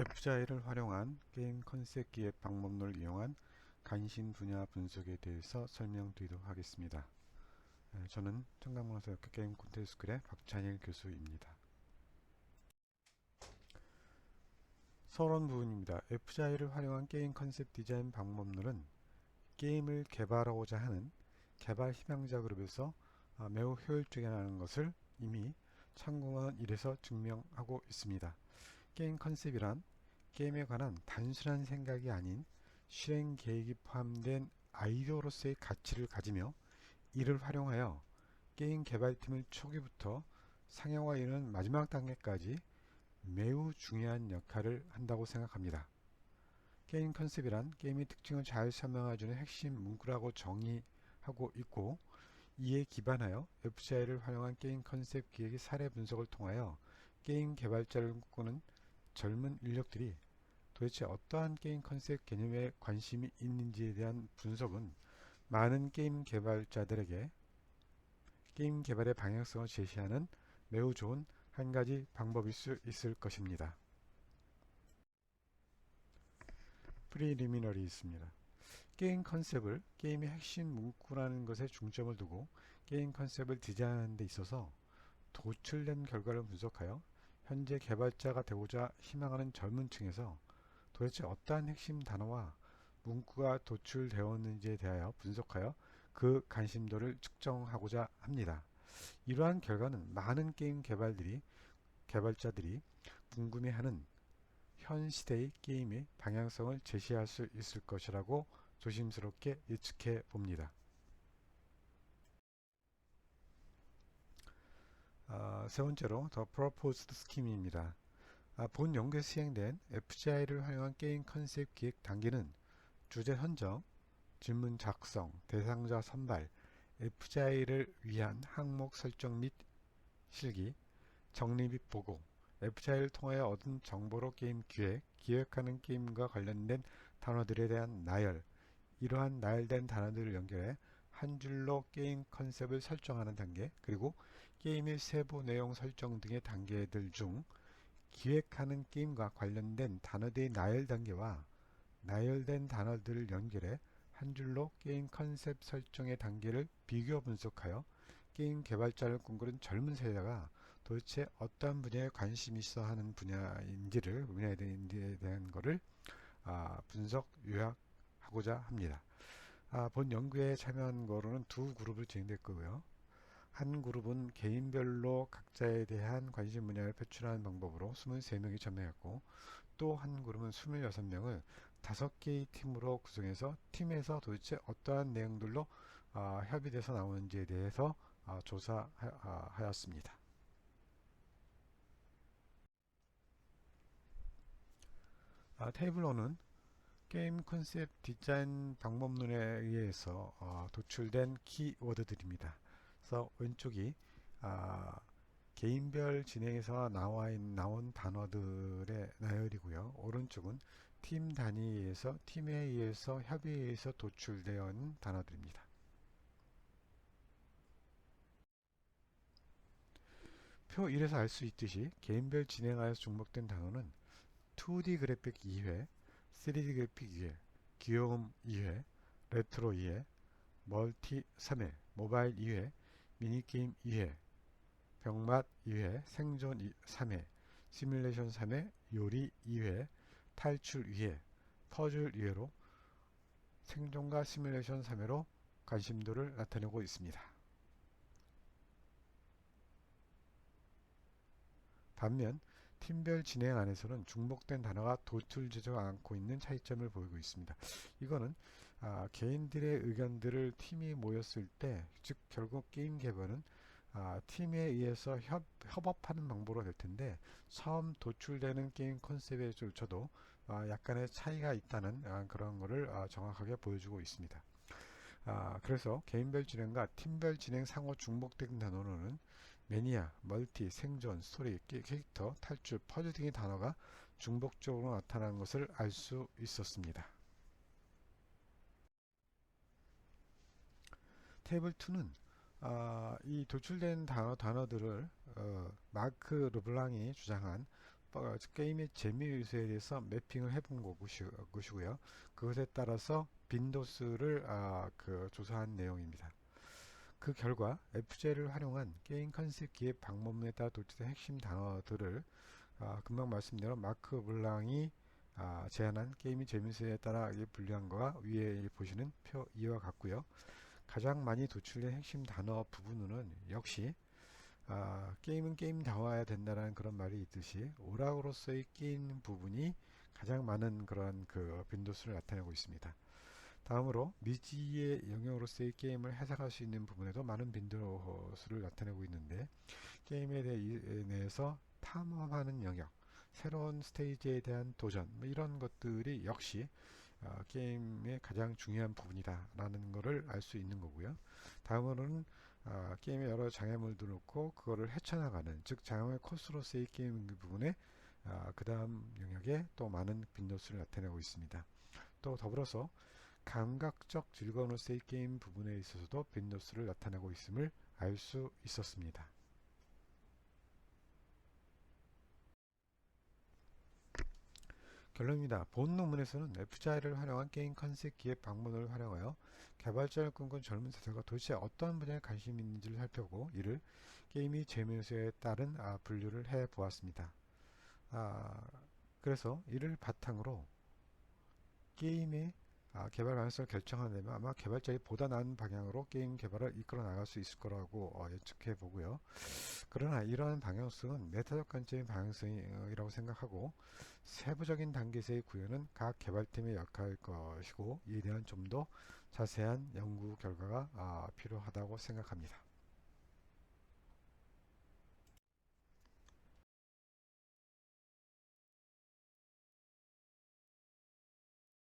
F자일을 활용한 게임 컨셉 기획 방법론을 이용한 간신 분야 분석에 대해서 설명드리도록 하겠습니다. 네, 저는 청강문화사역교 게임 콘텐츠 스쿨의 박찬일 교수입니다. 서론 부분입니다. F자일을 활용한 게임 컨셉 디자인 방법론은 게임을 개발하고자 하는 개발 희망자 그룹에서 아, 매우 효율적이라는 것을 이미 참고한 일에서 증명하고 있습니다. 게임 컨셉이란 게임에 관한 단순한 생각이 아닌 실행 계획이 포함된 아이디어로서의 가치를 가지며 이를 활용하여 게임 개발팀을 초기부터 상용화 이르는 마지막 단계까지 매우 중요한 역할을 한다고 생각합니다. 게임 컨셉이란 게임의 특징을 잘 설명해주는 핵심 문구라고 정의하고 있고 이에 기반하여 FCI를 활용한 게임 컨셉 기획의 사례 분석을 통하여 게임 개발자를 꿈꾸는 젊은 인력들이 도대체 어떠한 게임 컨셉 개념에 관심이 있는지에 대한 분석은 많은 게임 개발자들에게 게임 개발의 방향성을 제시하는 매우 좋은 한 가지 방법일 수 있을 것입니다. 프리리미널이 있습니다. 게임 컨셉을 게임의 핵심 문구라는 것에 중점을 두고 게임 컨셉을 디자인하는 데 있어서 도출된 결과를 분석하여 현재 개발자가 되고자 희망하는 젊은 층에서 도대체 어떠한 핵심 단어와 문구가 도출되었는지에 대하여 분석하여 그 관심도를 측정하고자 합니다. 이러한 결과는 많은 게임 개발들이 개발자들이 궁금해하는 현 시대의 게임의 방향성을 제시할 수 있을 것이라고 조심스럽게 예측해 봅니다. 아, 세 번째로 더 프로포스드 스킴입니다. 아, 본 연구에 시행된 FGI를 활용한 게임 컨셉 기획 단계는 주제 선정, 질문 작성, 대상자 선발, FGI를 위한 항목 설정 및 실기, 정리 및 보고, FGI를 통하여 얻은 정보로 게임 기획, 기획하는 게임과 관련된 단어들에 대한 나열, 이러한 나열된 단어들을 연결해 한 줄로 게임 컨셉을 설정하는 단계, 그리고 게임의 세부 내용 설정 등의 단계들 중 기획하는 게임과 관련된 단어들의 나열 단계와 나열된 단어들을 연결해 한 줄로 게임 컨셉 설정의 단계를 비교 분석하여 게임 개발자를 꿈꾸는 젊은 세대가 도대체 어떠한 분야에 관심이 있어 하는 분야인지를 분야에 대한 것을 아, 분석 요약하고자 합니다. 아, 본 연구에 참여한 거로는 두 그룹을 진행될 거고요. 한 그룹은 개인별로 각자에 대한 관심 분야를 표출하는 방법으로 23명이 참여했고 또 한 그룹은 26명을 5개의 팀으로 구성해서 팀에서 도대체 어떠한 내용들로 어, 협의돼서 나오는지에 대해서 어, 조사하였습니다. 아, 테이블로는 게임 컨셉 디자인 방법론에 의해서 어, 도출된 키워드들입니다. 그래서 왼쪽이 아, 개인별 진행에서 나와 있는, 나온 단어들의 나열이고요. 오른쪽은 팀 단위에서 팀에 의해서 협의에 의해서 도출되어 있는 단어들입니다. 표 1에서 알 수 있듯이 개인별 진행하여서 중복된 단어는 2D 그래픽 2회, 3D 그래픽 2회, 귀여움 2회, 레트로 2회, 멀티 3회, 모바일 2회, 미니게임 2회, 병맛 2회, 생존 3회, 시뮬레이션 3회, 요리 2회, 탈출 2회, 퍼즐 2회로 생존과 시뮬레이션 3회로 관심도를 나타내고 있습니다. 반면 팀별 진행 안에서는 중복된 단어가 도출되지 않고 있는 차이점을 보이고 있습니다. 이거는 아, 개인들의 의견들을 팀이 모였을 때, 즉 결국 게임 개발은 아, 팀에 의해서 협, 협업하는 방법으로 될 텐데 처음 도출되는 게임 컨셉에 조차도 아, 약간의 차이가 있다는 아, 그런 것을 아, 정확하게 보여주고 있습니다. 아, 그래서 개인별 진행과 팀별 진행 상호 중복된 단어로는 매니아, 멀티, 생존, 스토리, 캐릭터, 탈출, 퍼즐 등의 단어가 중복적으로 나타난 것을 알 수 있었습니다. 테이블 2는 어, 이 도출된 단어, 단어들을 어, 마크 르블랑이 주장한 어, 게임의 재미 요소에 대해서 매핑을 해본 것이- 것이고요. 그것에 따라서 빈도수를 아, 그 조사한 내용입니다. 그 결과 FJ를 활용한 게임 컨셉 기획 방법론에 따라 도출된 핵심 단어들을 아, 금방 말씀드린 마크 블랑이 아, 제안한 게임의 재미수에 따라 이 분류한 거와 위에 보시는 표 이와 같고요. 가장 많이 도출된 핵심 단어 부분은 역시 아, 게임은 게임다워야 된다는 그런 말이 있듯이 오락으로서의 게임 부분이 가장 많은 그런 그 빈도수를 나타내고 있습니다. 다음으로 미지의 영역으로서의 게임을 해석할 수 있는 부분에도 많은 빈도수를 나타내고 있는데 게임에 대해서 탐험하는 영역, 새로운 스테이지에 대한 도전 뭐 이런 것들이 역시 어, 게임의 가장 중요한 부분이다 라는 것을 알 수 있는 거고요. 다음으로는 어, 게임에 여러 장애물들을 놓고 그거를 헤쳐나가는 즉 장애물 코스로서의 게임 부분에 어, 그 다음 영역에 또 많은 빈도수를 나타내고 있습니다. 또 더불어서 감각적 즐거움으로서의 게임 부분에 있어서도 빈도수를 나타내고 있음을 알 수 있었습니다. 결론입니다. 본 논문에서는 FGI를 활용한 게임 컨셉 기획 방문을 활용하여 개발자를 꿈꾼 젊은 세대가 도대체 어떤 분야에 관심이 있는지를 살펴보고 이를 게임이 재미요소에 따른 아, 분류를 해 보았습니다. 아, 그래서 이를 바탕으로 게임의 아, 개발 방향성을 결정하려면 아마 개발자이 보다 나은 방향으로 게임 개발을 이끌어 나갈 수 있을 거라고 어, 예측해 보고요. 그러나 이러한 방향성은 메타적 관점의 방향성이라고 생각하고 세부적인 단계에서의 구현은 각 개발팀의 역할일 것이고 이에 대한 좀 더 자세한 연구 결과가 아, 필요하다고 생각합니다.